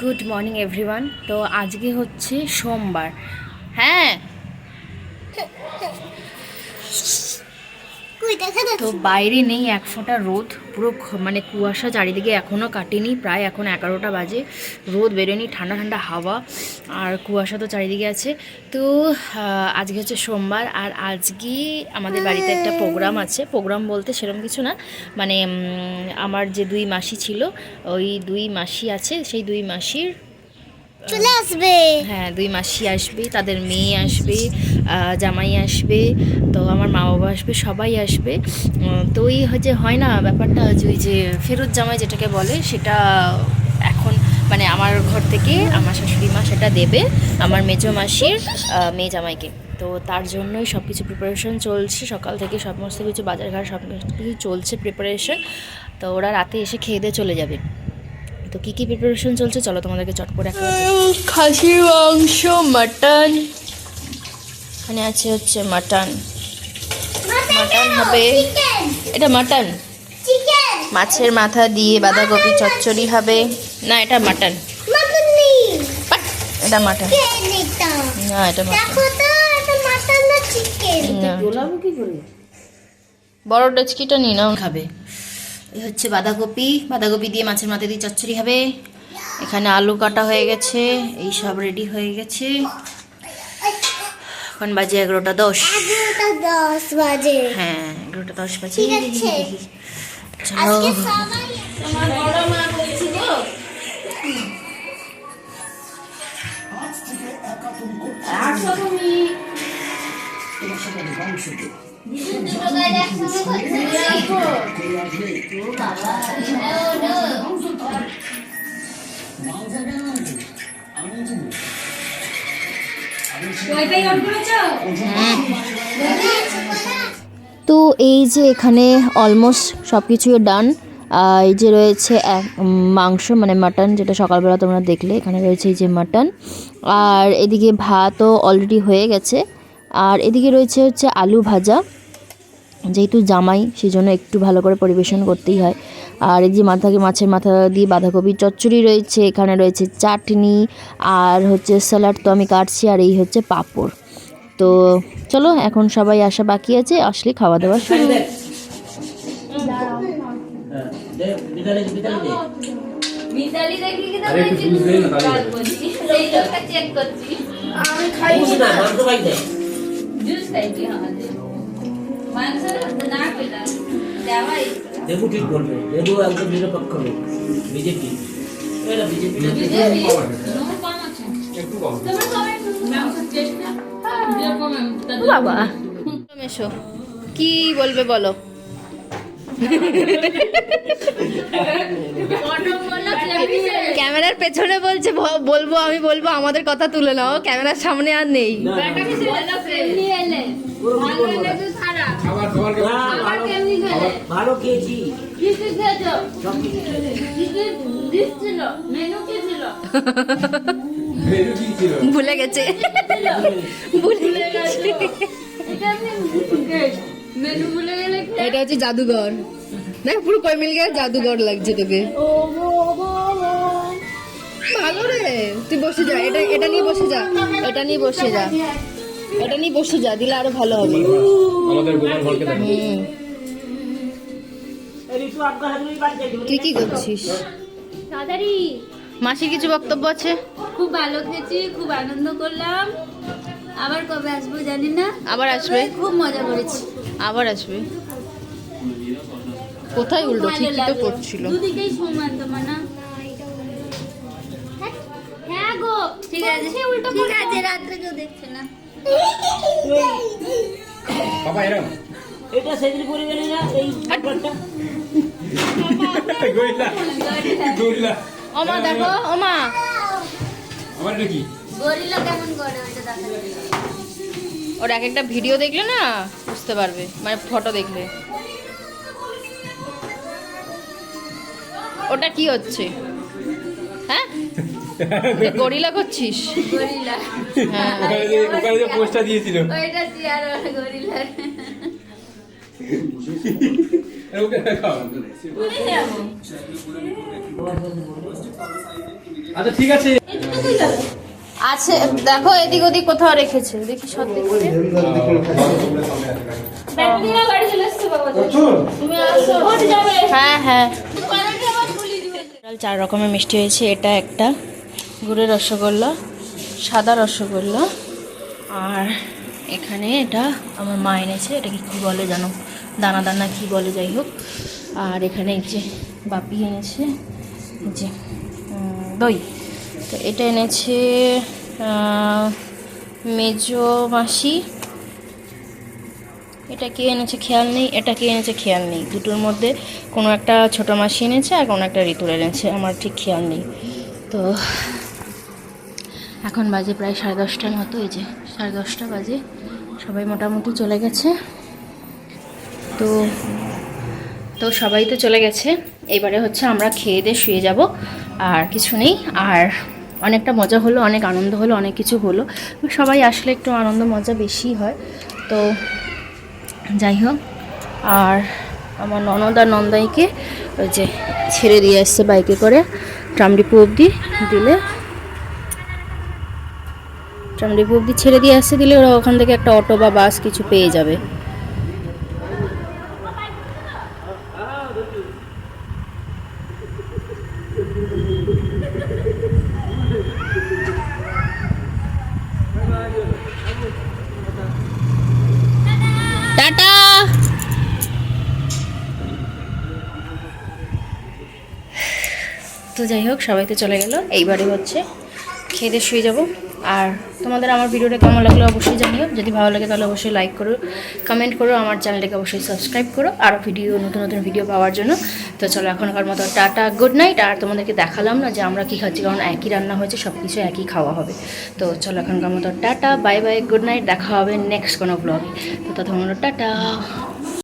Good morning everyone তো আজকে হচ্ছে সোমবার। হ্যাঁ কই দেখা তো বাইরে নেই এক ফোঁটা রোদ। পুরো মানে কুয়াশা চারিদিকে এখনও কাটেনি প্রায় এখন এগারোটা বাজে। রোদ বেরোয়নি ঠান্ডা ঠান্ডা হাওয়া আর কুয়াশা তো চারিদিকে আছে। তো আজকে হচ্ছে সোমবার আর আজকে আমাদের বাড়িতে একটা প্রোগ্রাম আছে। প্রোগ্রাম বলতে সেরকম কিছু না মানে আমার যে দুই মাসি ছিল ওই দুই মাসি আছে সেই দুই মাসির চলে আসবে। হ্যাঁ দুই মাসি আসবে, তাদের মেয়ে আসবে জামাই আসবে, তো আমার মা বাবা আসবে, সবাই আসবে। তো ওই হচ্ছে হয় না, ব্যাপারটা যে ওই যে ফেরত জামাই যেটাকে বলে, সেটা এখন মানে আমার ঘর থেকে আমার শাশুড়ি মা সেটা দেবে, আমার মেজো মাসির মেয়ে জামাইকে। তো তার জন্যই সব কিছু প্রিপারেশন চলছে, সকাল থেকে সমস্ত কিছু, বাজারঘাট সব কিছু চলছে প্রিপারেশন তো ওরা রাতে এসে খেয়ে দিয়ে চলে যাবে। তো কী কী প্রিপারেশন চলছে? চলো তোমাদেরকে চট করে খাসির মাংস মাটন। এখানে আছে হচ্ছে মাটন। মাটন হবে এটা মাটন। মাছের মাথা দিয়ে বাঁধাকপি চচ্চড়ি হবে। না এটা মাটন। বাট, এটা মাটন। না এটা মাটন। দেখো তো এটা মাটন না চিকেন না। বড় ডেচকিটা নিয়ে নাও। খাবে। এই হচ্ছে বাঁধাকপি। বাঁধাকপি দিয়ে মাছের মাথা দিয়ে চচ্চড়ি হবে। এখানে আলু কাটা হয়ে গেছে। এই সব রেডি হয়ে গেছে। এখন বাজে এগারোটা দশ। এগারোটা দশ বাজে। হ্যাঁ এগারোটা দশ বাজে। চলো। আজকে সবাই তোমার বড় মা বলছিল আটশো তুমি। তো এই যে এখানে অলমোস্ট সব কিছুই ডান এই যে রয়েছে মাংস মানে মাটন যেটা সকালবেলা তোমরা দেখলে, এখানে রয়েছে এই যে মাটন আর এদিকে ভাতও অলরেডি হয়ে গেছে। আর এদিকে রয়েছে হচ্ছে আলু ভাজা। যেহেতু জামাই সেই জন্য একটু ভালো করে পরিবেশন করতেই হয়। আর এই যে মাথাকে মাছের মাথা দিয়ে বাঁধাকপির চচ্চড়ি রয়েছে এখানে রয়েছে চাটনি আর হচ্ছে স্যালাড তো আমি কাটছি আর এই হচ্ছে পাঁপড়। তো চলো এখন সবাই আসা বাকি আছে আসলে খাওয়া দাওয়া শুরু। মিতালি দেখি কি আরে একটু জুস দে না লেবু ঠিক বলবে দেখো একদম নিরপেক্ষ লোক বিজেপি। এরা একটু কম। বাবা। কি বলবে বলো? ক্যামেরার পেছনে বলছে বলব আমি বলব আমাদের কথা তুলে নাও। ক্যামেরার সামনে আর নেই। খেয়েছি? মেনু ভুলে গেছে। ভুলে গেছে। মেনু ভুলে গেলে এটা হচ্ছে জাদুঘর। দেখ পুরো কই মিল গেছে জাদুঘর লাগছে তোকে। ভালো রে। তুই বসে যা এটা এটা নিয়ে বসে যা। এটা নিয়ে বসে যা। এটা নিয়ে বসে যা দিলে আরও ভালো হবে। তুই কি করছিস? তাড়াতাড়ি। মাসির কিছু বক্তব্য আছে? খুব ভালো খেয়েছি খুব আনন্দ করলাম। আবার কবে আসব জানি না। আবার আসবে। খুব মজা করেছি। আবার আসবে। কোথায় উল্টো? ঠিকই তো দুদিকেই সমান তোমার না হ্যাঁ গো ঠিক আছে। ঠিক আছে রাত্রে কেউ দেখছে না। বাবা এরম। এটা সেদিন পরিবারে না এই ব্যাপারটা। গইলা গইলা ওমা দেখো ওমা। আমার এটা কি? গরিলা কেমন করে ওইটা দেখা। ওর এক একটা ভিডিও দেখলে না বুঝতে পারবে মানে ফটো দেখলে ওটা কি হচ্ছে? হ্যাঁ? গরিলা করছিস? গরিলা হ্যাঁ। ওখানে যে পোস্টটা দিয়েছিল। ওইটা চেয়ার গরিলার আচ্ছা ঠিক আছে। আছে দেখো এদিক ওদিক কোথাও রেখেছে দেখি সত্যি হ্যাঁ হ্যাঁ। চার রকমের মিষ্টি হয়েছে এটা একটা। গুড়ের রসগোল্লা সাদা রসগোল্লা আর এখানে এটা আমার মা এনেছে এটাকে কী বলে জানো? দানা দানা কী বলে যাই হোক। আর এখানে এই যে বাপি এনেছে যে দই। তো এটা এনেছে মেজো মাসি। এটা কে এনেছে খেয়াল নেই, এটা কে এনেছে খেয়াল নেই। দুটোর মধ্যে কোনো একটা ছোটো মাসি এনেছে আর কোনো একটা ঋতুর এনেছে, আমার ঠিক খেয়াল নেই। তো এখন বাজে প্রায় সাড়ে দশটার মতো, এই যে সাড়ে দশটা বাজে, সবাই মোটামুটি চলে গেছে। তো তো সবাই তো চলে গেছে, এবারে হচ্ছে আমরা খেয়ে দিয়ে শুয়ে যাব, আর কিছু নেই, আর অনেকটা মজা হলো, অনেক আনন্দ হলো, অনেক কিছু হলো। সবাই আসলে একটু আনন্দ মজা বেশি হয়। তো যাই হোক, আর আমার ননদ আর নন্দাইকে ওই যে ছেড়ে দিয়ে আসছে বাইকে করে ট্রামডিপু অবধি দিলে। ট্রামডিপু অবধি ছেড়ে দিয়ে আসছে দিলে ওরা ওখান থেকে একটা অটো বা বাস কিছু পেয়ে যাবে টাটা তো যাই হোক, সবাই তো চলে গেল। এইবারে হচ্ছে খেয়ে শুয়ে যাব। আর তোমাদের আমার ভিডিওটা কেমন লাগল অবশ্যই জানিও। যদি ভালো লাগে তাহলে অবশ্যই লাইক করো কমেন্ট করো, আমার চ্যানেলটাকে অবশ্যই সাবস্ক্রাইব করো। আরও ভিডিও নতুন নতুন ভিডিও পাওয়ার জন্য। তো চলো এখনকার মতো টাটা গুড নাইট আর তোমাদেরকে দেখালাম না যে আমরা কী খাচ্ছি, কারণ একই রান্না হয়েছে সব কিছু একই খাওয়া হবে। তো চলো এখনকার মতো tata bye bye good night দেখা হবে নেক্সট কোনো ব্লগে তো তথা ততক্ষণ টাটা।